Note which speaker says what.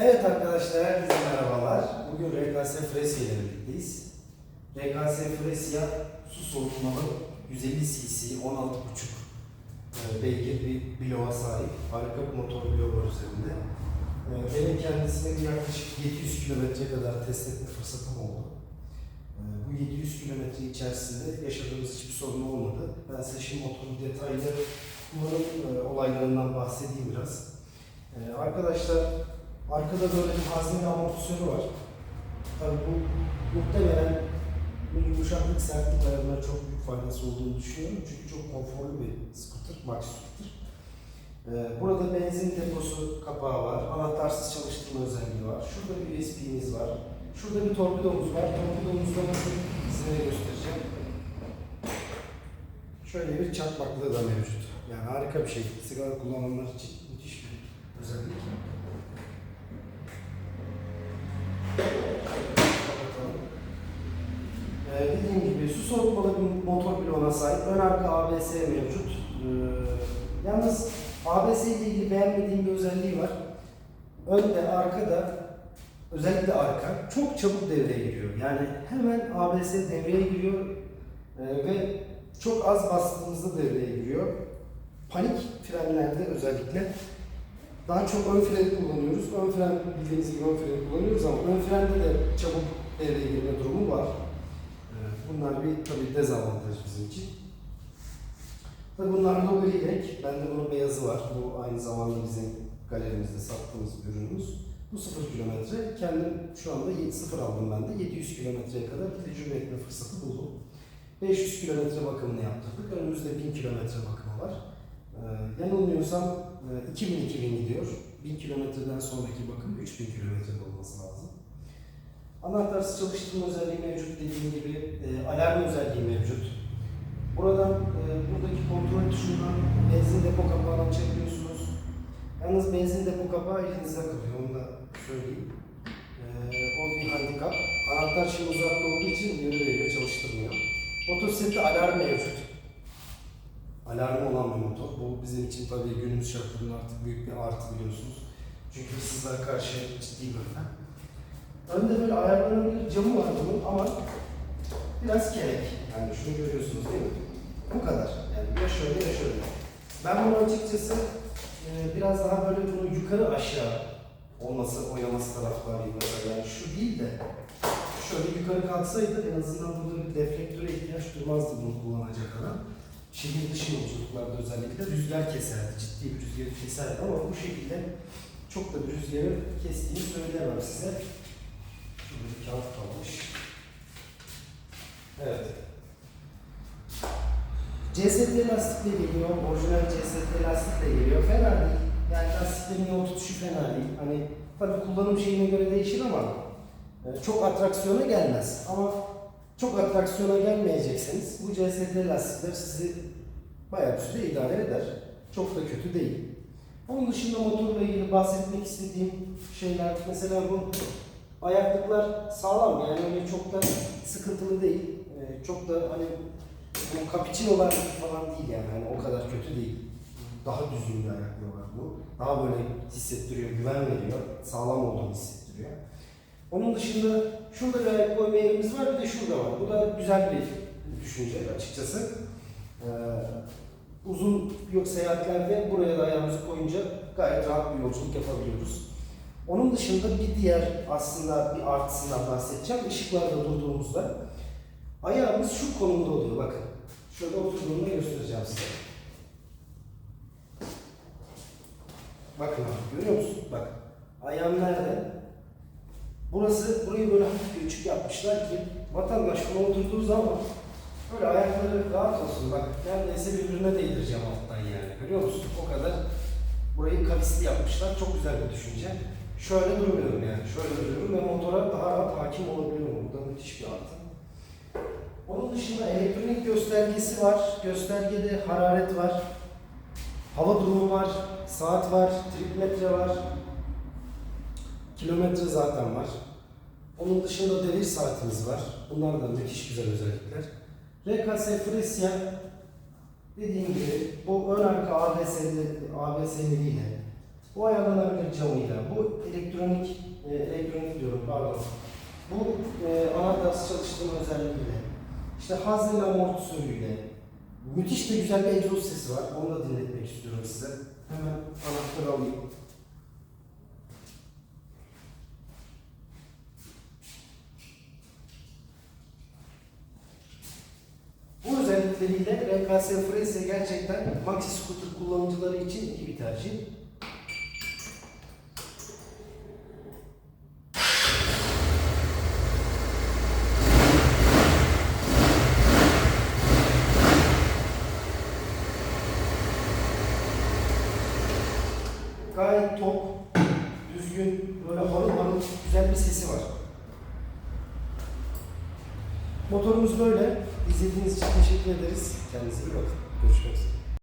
Speaker 1: Evet arkadaşlar, herkese merhabalar. Bugün RKS Fresya ile birlikteyiz. RKS Fresya su soğutmalı 150 cc 16.5 e, beygir bir bloğa sahip. Harika bir motor bloğu var üzerinde. Benim kendisine yaklaşık 700 kilometre kadar test etme fırsatım oldu. E, Bu 700 kilometre içerisinde yaşadığımız hiçbir sorun olmadı. Ben size şimdi motorun detaylı kullanım e, olaylarından bahsedeyim biraz. Arkadaşlar Arkada böyle bir hazne amortisörü var. Tabii bu muhtemelen bu yumuşaklık sertlik ayarına çok büyük faydası olduğunu düşünüyorum. Çünkü çok konforlu bir scooter, max scooter. Ee, burada benzin deposu kapağı var. Anahtarsız çalıştırma özelliği var. Şurada bir USB'miz var. Şurada bir torpidomuz var. Torpidomuzda nasıl size göstereceğim. Şöyle bir çakmaklığı da mevcut. Yani harika bir şey. Sigara kullananlar için müthiş bir özellik. Kapatalım. Ee, dediğim gibi su soğutmalı bir motor bloğuna sahip. Ön arka ABS mevcut. Ee, yalnız ABS ile ilgili beğenmediğim bir özelliği var. Önde, arkada, özellikle arka çok çabuk devreye giriyor. Yani hemen ABS devreye giriyor ee, ve çok az bastığımızda devreye giriyor. Panik frenlerde özellikle daha çok ön freni kullanıyoruz. Ön fren bildiğiniz gibi ön freni kullanıyoruz ama ön frende de çabuk devreye girme durumu var. Bunlar bir tabii dezavantaj bizim için. Tabii bunlar logo yelek. Bende bunun beyazı var. Bu aynı zamanda bizim galerimizde sattığımız ürünümüz. Bu 0 kilometre. Kendim şu anda 0 aldım ben de. 700 kilometreye kadar tecrübe etme fırsatı buldum. 500 kilometre bakımını yaptırdık. Önümüzde 1000 kilometre bakımı var. Ee, yanılmıyorsam e, 2000-2000 gidiyor. 1000 kilometreden sonraki bakım 3000 kilometrede olması lazım. Anahtarsız çalıştırma özelliği mevcut dediğim gibi e, alarm özelliği mevcut. Buradan e, buradaki kontrol tuşundan benzin depo kapağını açabiliyorsunuz. Yalnız benzin depo kapağı elinizde kalıyor onu da söyleyeyim. E, o bir handikap. Anahtar şimdi uzakta olduğu için yönü veriyor çalıştırmıyor. Motosiklette alarm mevcut alarmı olan bir motor. Bu bizim için tabii günümüz şartlarında artık büyük bir artı biliyorsunuz. Çünkü hırsızlara karşı ciddi bir önlem. Önde böyle ayarlanabilir camı var bunun ama biraz kerek. Yani şunu görüyorsunuz değil mi? Bu kadar. Yani ya şöyle ya şöyle. Ben bunu açıkçası e, biraz daha böyle bunu yukarı aşağı olması, oyaması taraftarıyım mesela. Yani şu değil de şöyle yukarı kalksaydı en azından burada bir deflektöre ihtiyaç duymazdı bunu kullanacak adam şehir dışı yolculuklarda özellikle rüzgar keserdi. Ciddi bir rüzgarı keserdi ama bu şekilde çok da bir rüzgarı kestiğini söyleyemem size. Bir kağıt kalmış. Evet. CST lastikle geliyor, orijinal CST lastikle geliyor. Fena değil. Yani lastiklerin yol tutuşu fena değil. Hani tabii kullanım şeyine göre değişir ama e, çok atraksiyona gelmez. Ama çok atraksiyona gelmeyecekseniz bu CST lastikler sizi bayağı bir süre idare eder. Çok da kötü değil. Onun dışında motorla ilgili bahsetmek istediğim şeyler mesela bu ayaklıklar sağlam yani öyle çok da sıkıntılı değil. Ee, çok da hani bu cappuccino'lar falan değil yani hani o kadar kötü değil. Daha düzgün bir ayaklığı var bu. Daha böyle hissettiriyor, güven veriyor. Sağlam olduğunu hissettiriyor. Onun dışında şurada bir ayak koyma yerimiz var bir de şurada var. Bu da güzel bir düşünce açıkçası. Ee, uzun yok seyahatlerde buraya da ayağımızı koyunca gayet rahat bir yolculuk yapabiliyoruz. Onun dışında bir diğer aslında bir artısından bahsedeceğim. Işıklarda durduğumuzda ayağımız şu konumda oluyor bakın. Şöyle oturduğumda göstereceğim size. Bakın abi görüyor musun? Bak ayağım nerede? Burası, burayı böyle hafif bir üçük yapmışlar ki vatandaş buna oturduğu zaman böyle ayakları rahat olsun. Bak neredeyse birbirine değdireceğim alttan yani. Görüyor musun? O kadar burayı kavisli yapmışlar. Çok güzel bir düşünce. Şöyle durmuyorum yani. Şöyle duruyorum ve motora daha rahat hakim olabiliyorum. Bu da müthiş bir artı. Onun dışında elektronik göstergesi var. Göstergede hararet var. Hava durumu var. Saat var. Tripmetre var. Kilometre zaten var. Onun dışında devir saatimiz var. Bunlar da müthiş güzel özellikler. RKS Fresya dediğim gibi bu ön arka ABS'li, ABS'liyle bu ayarlanabilir camıyla, bu elektro elektronik, e, elektronik diyorum pardon. Bu e, anahtarsız çalıştırma özelliğiyle, işte Hazel amortisörüyle, müthiş de güzel bir egzoz sesi var. Onu da dinletmek istiyorum size. Hemen anahtarı alayım. Bu özellikleriyle RKS Frese gerçekten maxi scooter kullanıcıları için iyi bir tercih. Gayet tok, düzgün, böyle harıl harıl güzel bir sesi var. Motorumuz böyle. İzlediğiniz için teşekkür ederiz. Kendinize iyi bakın. Görüşmek üzere.